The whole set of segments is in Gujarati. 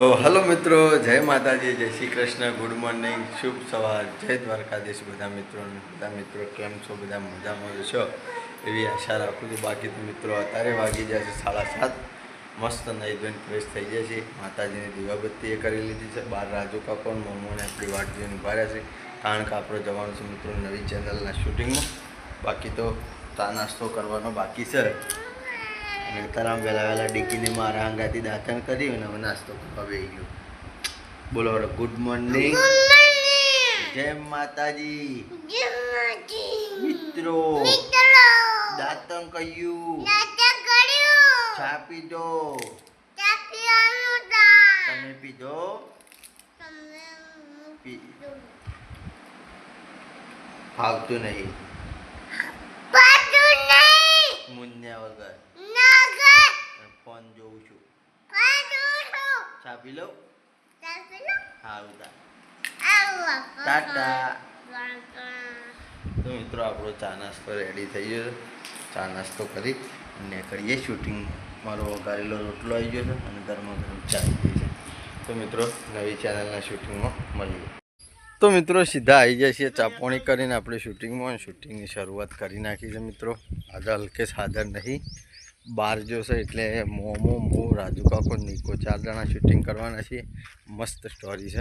તો હલો મિત્રો, જય માતાજી, જય શ્રી કૃષ્ણ, ગુડ મોર્નિંગ, શુભ સવાર, જય દ્વારકાધીશ બધા મિત્રોને બધા મિત્રો, કેમ છો? બધા મજામાં છો? એવી આશા રાખું છું, બાકી તો મિત્રો અત્યારે વાગી જશે સાડા સાત. મસ્ત નહીં ધોઈને ફ્રેશ થઈ જાય છે માતાજીની દીવાબત્તી એ કરી લીધી છે. બાર રાજુ કાકો મોમોને આપણી વાટ જોઈને ઊભા છે. કારણ કે આપણો જવાનું છે મિત્રો નવી ચેનલના શૂટિંગમાં બાકી તો ચા નાસ્તો કરવાનો બાકી છે. અને તારા વહેલા વહેલા ડીકીને મારા અંગાથી દાંતણ કરી અને હવે નાસ્તો કરવા બેસી ગયો બોલો બોલો ગુડ મોર્નિંગ જય માતાજી મિત્રો દાંતણ કહ્યું ચા પીધો તમે પીધો પી ફાવતું નહીં મુન્યા વગર ફોન જોઉં છું ચા પી લો સારું ટાટા તો મિત્રો આપણો ચા નાસ્તો રેડી થઈ ગયો છે. ચા નાસ્તો કરી અને કરીએ શૂટિંગ મારો વઘારેલો રોટલો આવી ગયો છે અને ઘરમાં ગરમ ચા આવી ગઈ છે. તો મિત્રો નવી ચેનલના શૂટિંગમાં મળીએ. તો મિત્રો સીધા આવી જાય છીએ ચાપોણી કરીને આપણે શૂટિંગમાં શૂટિંગની શરૂઆત કરી નાખી છે મિત્રો. આજે હલકે સાદર નહીં. બહાર જોશે એટલે મોમો મો રાજુ કાકો નિકો ચાર જણા શૂટિંગ કરવાના છીએ. મસ્ત સ્ટોરી છે.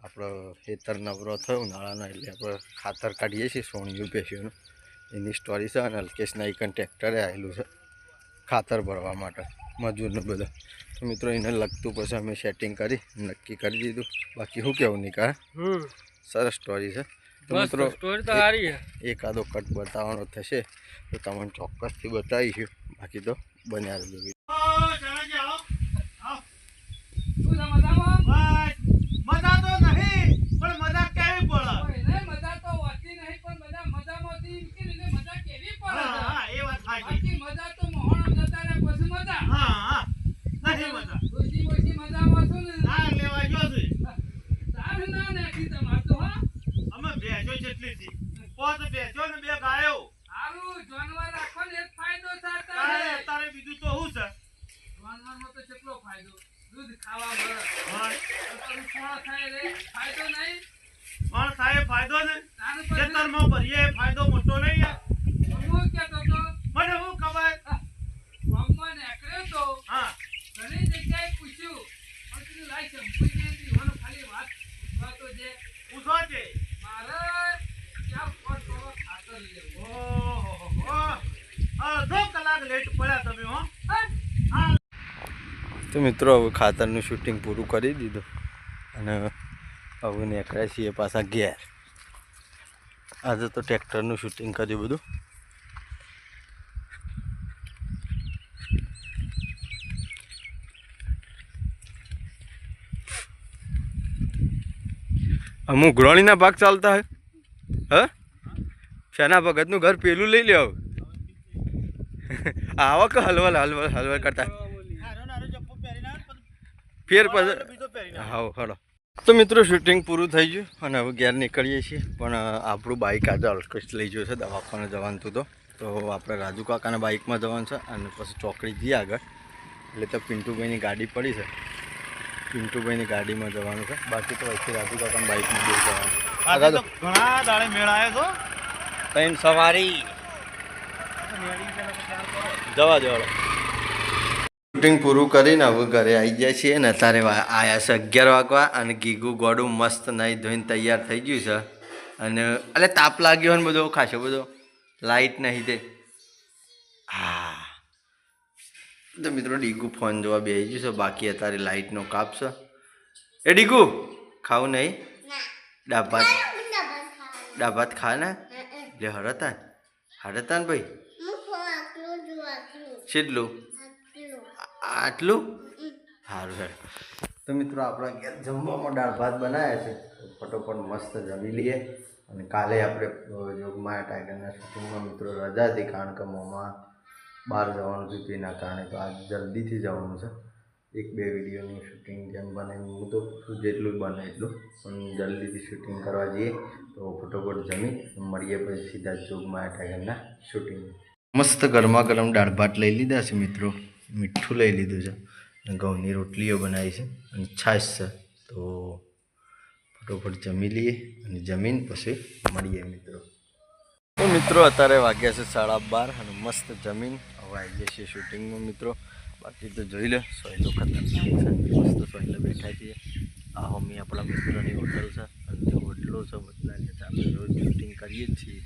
આપણો ખેતર નવરો થયો ઉનાળાનો એટલે આપણે ખાતર કાઢીએ છીએ સોણિયું પેશીઓનું એની સ્ટોરી છે અને અલ્કેશના એ ટ્રેક્ટરે આવેલું છે ખાતર ભરવા માટે મજૂરનું બધા. તો મિત્રો એને લગતું પછી અમે સેટિંગ કરી નક્કી કરી દીધું. બાકી શું કેવું નિકા? સરસ સ્ટોરી છે. તો મિત્રો સ્ટોરી તો સારી છે. એકાદો કટ બતાવવાનો થશે તો તમને ચોક્કસથી બતાવીશું. બાકી તો બન્યા રહેજો શું છે મજામાં? મજા તો નહીં પણ મજા કેવી પડે કોઈને મજા તો હોતી નહીં, પણ બધા મજામાં હતી એમ કે એને મજા કેવી પડે હા છે? હા એ વાત સાચી બાકી મજા તો મોહણો જતા રહે પછી મજા. હા હા નહીં મજા ડોશી-બોશી મજામાં છો ને? ના લેવા ગયો છે સારું ના નાખી તમારે તો, હા? અમે ભેજો જેટલી હતી પોત ભેજો ને બે ગાયો સારું, જાનવર રાખો ને એ જ ફાયદો છે તારે અત્યારે. તારે બીજું તો શું છે જાનવરમાં તો કેટલો ફાયદો દૂધ ખાવા મળે પણ સાહેબ ફાયદો ને ખેતરમાં ભરીએ ફાયદો મોટો નહીં યાર હું કહેતો તો મને શું ખબર ગામમાં નીકળ્યો તો હા ઘણી જગ્યાએ પૂછ્યું પણ કીધું લાઈ ચંપુઈ જે દીવાનો ખાલી વાત વાતો જે પૂછો છે મારે ક્યાં પર થોડો ખાતર લેવો ઓહો અડધો કલાક લેટ પડ્યા તમે હો હા? તો મિત્રો, હવે ખાતરનું શૂટિંગ પૂરું કરી દીધું અને હવે નીકળ્યા છીએ પાછા ઘેર. આજે તો ટ્રેક્ટરનું શૂટિંગ કર્યું બધું. અમુક ગ્રોણીના ભાગ ચાલતા હે હ? શેના ભગતનું ઘર પેલું લઈ લે આવક આવા કે હલવલ હલવલ હલવલ કરતા નાનો નાનો ચપ્પુ પહેરીને આવે ને પછી ફેર પછી હા હલો. તો મિત્રો શૂટિંગ પૂરું થઈ ગયું અને હવે ઘેર નીકળીએ છીએ. પણ આપણું બાઇક આજે અલ્કેશ લઈ ગયું છે દવાખાને જવાનું હતું તો. તો આપણે રાજુ કાકાના બાઇકમાં જવાનું છે અને પછી ચોકડી જઈએ આગળ. એટલે તો પિન્ટુભાઈની ગાડી પડી છે. પિન્ટુભાઈની ગાડીમાં જવાનું છે. બાકી તો વચ્ચે રાજુ કાકાના બાઇકમાં દૂર જવાનું. ઘણા દાડે સવારી. જવા દો શૂટિંગ પૂરું કરીને હવે ઘરે આવી જાય છીએ ને અત્યારે આવ્યા છે અગિયાર વાગવા અને ગીગુ ગોડું મસ્ત નહીં ધોઈને તૈયાર થઈ ગયું છે. અને એટલે તાપ લાગ્યો ને બધો ખાસો બધો? લાઇટ નહીં તે હા. તો મિત્રો ડીગુ ફોન જોવા બેસી ગયું છે બાકી અત્યારે લાઇટનો કાપ છે. એ ડીગુ ખાવું નહીં? ડાભાત. ડાભાત ખા ને? એટલે હરતા હરતા ને ભાઈ? કેટલું આટલું? સારું હેડ તો મિત્રો આપણા ઘેર જમવામાં દાળ ભાત બનાવ્યા છે. ફટોફટ મસ્ત જમી લઈએ. અને કાલે આપણે યોગમાં જોગમાયા ટાઈગરના શૂટિંગમાં મિત્રો રજા હતી કારણ કે મોમાં બહાર જવાનું હતું તેના કારણે તો આજ જલ્દીથી જવાનું છે. એક બે વિડીયોની શૂટિંગ જેમ બને હું તો જેટલું બને એટલું. પણ જલ્દીથી શૂટિંગ કરવા જઈએ તો ફટોફટ જમી મળીએ પછી સીધા જોગમાયા ટાઈગરના શૂટિંગ મસ્ત ગરમા ગરમ દાળ ભાત લઈ લીધા છે મિત્રો. મીઠું લઈ લીધું છે અને ઘઉંની રોટલીઓ બનાવી છે અને છાશ છે. તો ફટોફટ જમી લઈએ અને જમીન પછી મળીએ મિત્રો. તો મિત્રો, અત્યારે વાગ્યા છે સાડા બાર અને મસ્ત જમીન. હવે આવી જશે શૂટિંગમાં મિત્રો. બાકી તો જોઈ લે, સોયલો ખતરનાક છે. મસ્ત સોયલો બેઠા છીએ. આ હોમી આપણા મિત્રોની હોટલ છે અને જે હોટલો છે કે આપણે રોજ શૂટિંગ કરીએ જ છીએ.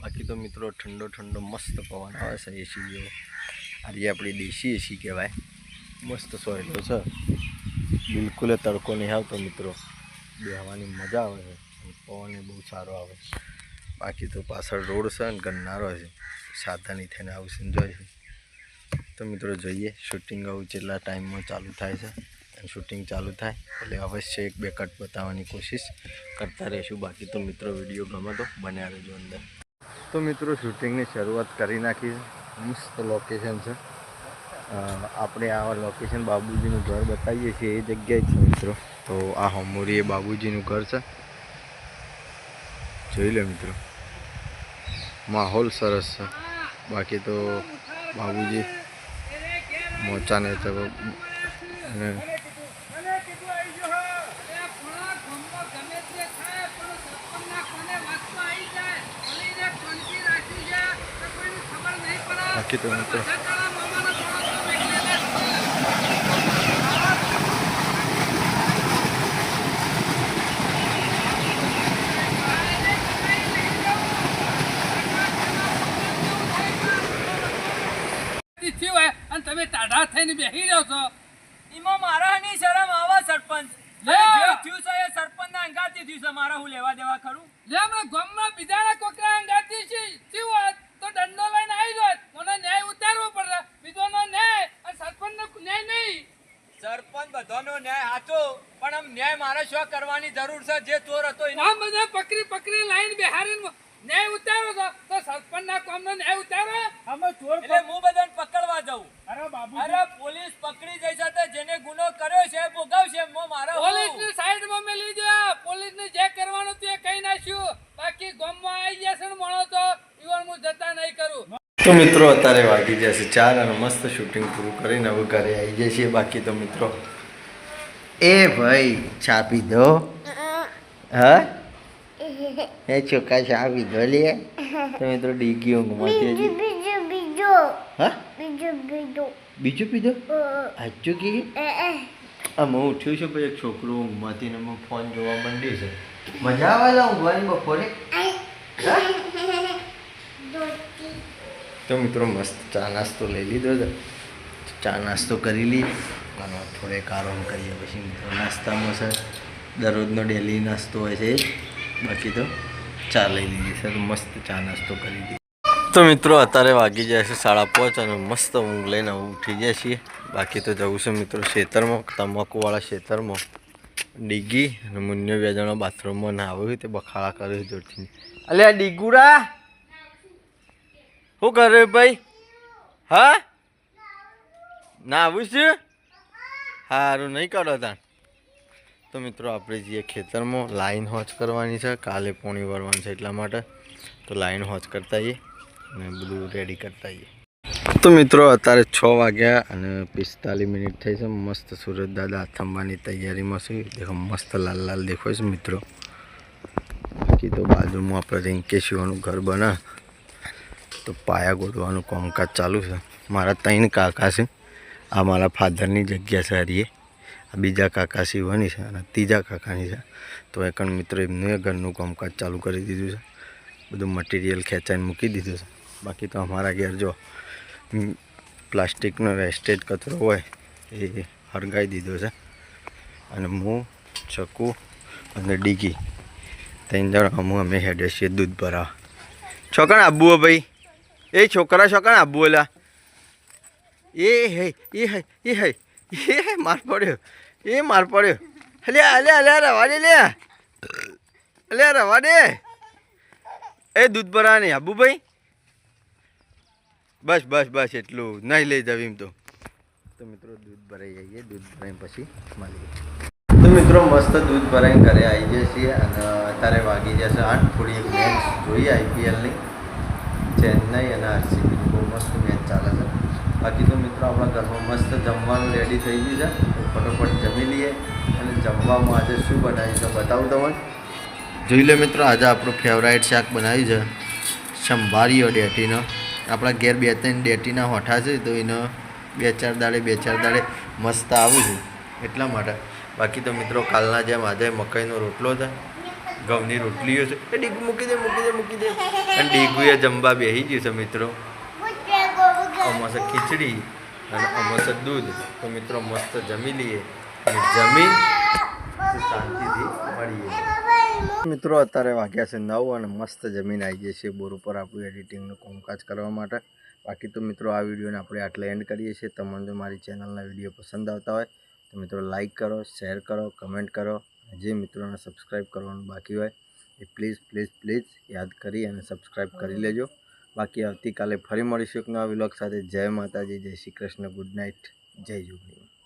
બાકી તો મિત્રો ઠંડો ઠંડો મસ્ત પવન આવે છે એસી જેવો. આ આપણી દેશી એસી કહેવાય. મસ્ત સોયલો છે. બિલકુલ તડકો નહીં આવતો મિત્રો. બેહવાની મજા આવે છે. પવન બહુ સારો આવે છે. બાકી તો પાછળ રોડ છે અને ગન્નારો છે. સાધાની થઈને આવશે જોઈએ છે. તો મિત્રો જોઈએ શૂટિંગ આવું જેટલા ટાઈમમાં ચાલુ થાય છે. અને શૂટિંગ ચાલુ થાય, એટલે અવશ્ય એક બે કટ બતાવવાની કોશિશ કરતા રહીશું. બાકી તો મિત્રો વીડિયો ગમે તો બન્યા રહેજો અંદર. તો મિત્રો શૂટિંગની શરૂઆત કરી નાખી છે. મસ્ત લોકેશન છે. આપણે આ લોકેશન બાબુજીનું ઘર બતાવીએ છીએ, એ જગ્યાએ છે મિત્રો. તો આ હોમોરી એ બાબુજીનું ઘર છે. જોઈ લે મિત્રો. માહોલ સરસ છે. બાકી તો બાબુજી મોચાને અને મને કીધું આવી ગયો હો. એ ફળા ગમમાં ગમે તે થાય પણ સરપંચના કોને વાતમાં આવી જાય. ભલે એને પંચી રાખી છે તો કોઈને ખબર નહીં પડે. બાકી તો મિત્રો અને તમે ટાઢા થઈને બેસી રહ્યો છો. એમાં મારા ની શરમ આવા સરપંચ. લે! જે થયું છે એ સરપંચ ના અંગાથી થયું છે. મારા હું લેવા દેવા ખરું જે હમણાં ગામમાં બીજાના કોકરા અંગાથી છે થયું હોત તો દંડો લઈને આવી જોત મને ન્યાય ઉતારવો પડે બીજોનો ન્યાય અને સરપંચનો ન્યાય નહીં સરપંચ બધાનો ન્યાય હાચો પણ આમ ન્યાય મારે શું કરવાની જરૂર છે? જે ચોર હતો આ બધા પકડી પકડી લાઈન બેહારીને ન્યાય ઉતારો તો. તો સરપંચના કામનો ન્યાય ઉતારો. અમે ચોર એટલે હું બધાને પકડવા જાઉં. અરે બાબુ અરે પોલીસ પકડી જઈ છે જેને ગુનો કર્યો છે ભોગવશે. એમાં મારા હું. પોલીસની સાઈડમાં મેલી દે. પોલીસને જે કરવાનું તે કહી નાખ્યું. બાકી ગામમાં આવી જશે ને મળો તો. ઈવન હું જતા નહીં કરું. તો મિત્રો અત્યારે વાગી જશે ચાર અને મસ્ત શૂટિંગ પૂરું કરીને હવે ઘરે આવી જઈએ છીએ. બાકી તો મિત્રો એ ભાઈ ચા પીધો હા? એ ચોખ્ખા ચા પીધો લે. તમે તો ડીગી ઊંઘમાં બીજો બીજો હા? બીજો બીજો. બીજું પીધો? હાચું કે. આમ હું ઉઠ્યું છું પછી એક છોકરો ઊંઘમાંથી ને ફોન જોવા માંડી છે. મજા આવે લા ઊંઘવાની બપોરે? તો મિત્રો મસ્ત ચા નાસ્તો લઈ લીધો છે. ચા નાસ્તો કરી લઈએ અને થોડેક આરામ કરીએ પછી નાસ્તામાં સર, દરરોજનો ડેલી નાસ્તો હોય છે બાકી તો ચા લઈ લીધી સર, મસ્ત ચા નાસ્તો કરી દીધી. તો મિત્રો અત્યારે વાગી જાય છે સાડા પાંચ અને મસ્ત ઊંઘ લઈને ઉઠી જાય છીએ. બાકી તો જવું છે મિત્રો ખેતરમાં તમાકુવાળા ખેતરમાં ડીગી અને મુન્યો બે જણા બાથરૂમમાં નાવ્યું તે બખાડા કર્યું જોરથી. અલ્યા ડીગુડા શું કરે ભાઈ? હા? ના આવું છું? સારું નહીં કરો તાણ. તો મિત્રો, આપણે જઈએ ખેતરમાં. લાઈન હોચ કરવાની છે. કાલે પોણી ભરવાનું છે એટલા માટે. તો લાઈન હોચ કરતા જઈએ અને બધું રેડી કરતા જઈએ. તો મિત્રો, અત્યારે છ વાગ્યા અને પિસ્તાલીસ મિનિટ થઈ છે. મસ્ત સુરત દાદા થંભાની તૈયારીમાં છે. દેખો, મસ્ત લાલ લાલ દેખાય છે મિત્રો. બાકી તો બાજુમાં આપણે રિંકેશીઓનું ઘર બના તો પાયા ગોળવાનું કામકાજ ચાલુ છે. મારા ત્રણ કાકા છે. આ મારા ફાધરની જગ્યા છે હારીએ. આ બીજા કાકા શિવાની છે અને ત્રીજા કાકાની છે. તો એ કણ મિત્રો એમનું ઘરનું કામકાજ ચાલુ કરી દીધું છે. બધું મટીરિયલ ખેંચાઈને મૂકી દીધું છે. બાકી તો અમારા ઘેર જો પ્લાસ્ટિકનો વેસ્ટેજ કચરો હોય એ હરગાઈ દીધો છે. અને હું, ચકુ અને ડીગી ત્રણ જણ અમુ અમે હેડે છીએ દૂધ ભરાવા છોકરા, આબુ ભાઈ. એ છોકરા છોકરા, આબુ ઓલા. એ હે એ હે એ હે, એ માર પડ્યો, એ માર પડ્યો. અલે અલે અલે રવાડે, લે. અલે રવા દે એ દૂધ ભરા નહીં આબુભાઈ. બસ બસ બસ, એટલું નહીં લઈ જાવ તો. તો મિત્રો, દૂધ ભરાઈ જઈએ, દૂધ ભરાઈને પછી મળીએ. તો મિત્રો, મસ્ત દૂધ ભરાઈને ઘરે આવી જઈએ અને અત્યારે વાગી જશે આઠ, થોડી એક મેચ જોઈએ આઈપીએલની ચેન્નઈ અને આરસીબી. બહુ મસ્ત મેચ ચાલે છે. બાકી તો મિત્રો આપણા ઘરમાં મસ્ત જમવાનું રેડી થઈ ગયું છે. ફટોફટ જમી લઈએ અને જમવામાં આજે શું બનાવ્યું છે બતાવું તમને. જોઈ લે મિત્રો, આજે આપણું ફેવરાઇટ શાક બનાવ્યું છે સંભારીઓ ડેટીનો. આપણા ઘેર બે ત્રણ ડેટીના હોઠા છે, તો એનો બે ચાર દાડે, બે ચાર દાડે મસ્ત આવું છે એટલા માટે. બાકી તો મિત્રો, કાલના જેમ આજે મકાઈનો રોટલો છે, ઘઉંની રોટલીઓ છે. એ ડીગું મૂકી દે મૂકી દે મૂકી દે. અને ડીગુએ જમવા બેસી ગયું છે મિત્રો. આમાં છે ખીચડી અને આમાં છે દૂધ. તો મિત્રો મસ્ત જમી લઈએ. અને જમી શાંતિથી મળીએ. મિત્રો અત્યારે વાગ્યા છે નવ અને મસ્ત જમીન આવી જઈએ છીએ બોર ઉપર આપણું એડિટિંગનું કામકાજ કરવા માટે. બાકી તો મિત્રો આ વિડીયોને આપણે આટલે એન્ડ કરીએ છીએ. તમને જો મારી ચેનલના વીડિયો પસંદ આવતા હોય તો મિત્રો લાઇક કરો શેર કરો કમેન્ટ કરો. જે મિત્રોને સબસ્ક્રાઈબ કરવાનું બાકી હોય એ પ્લીઝ પ્લીઝ પ્લીઝ યાદ કરી અને સબસ્ક્રાઈબ કરી લેજો. બાકી આવતીકાલે ફરી મળીશું એક નવા વ્લોગ સાથે. જય માતાજી, જય શ્રી કૃષ્ણ. Good night. જય જોગણી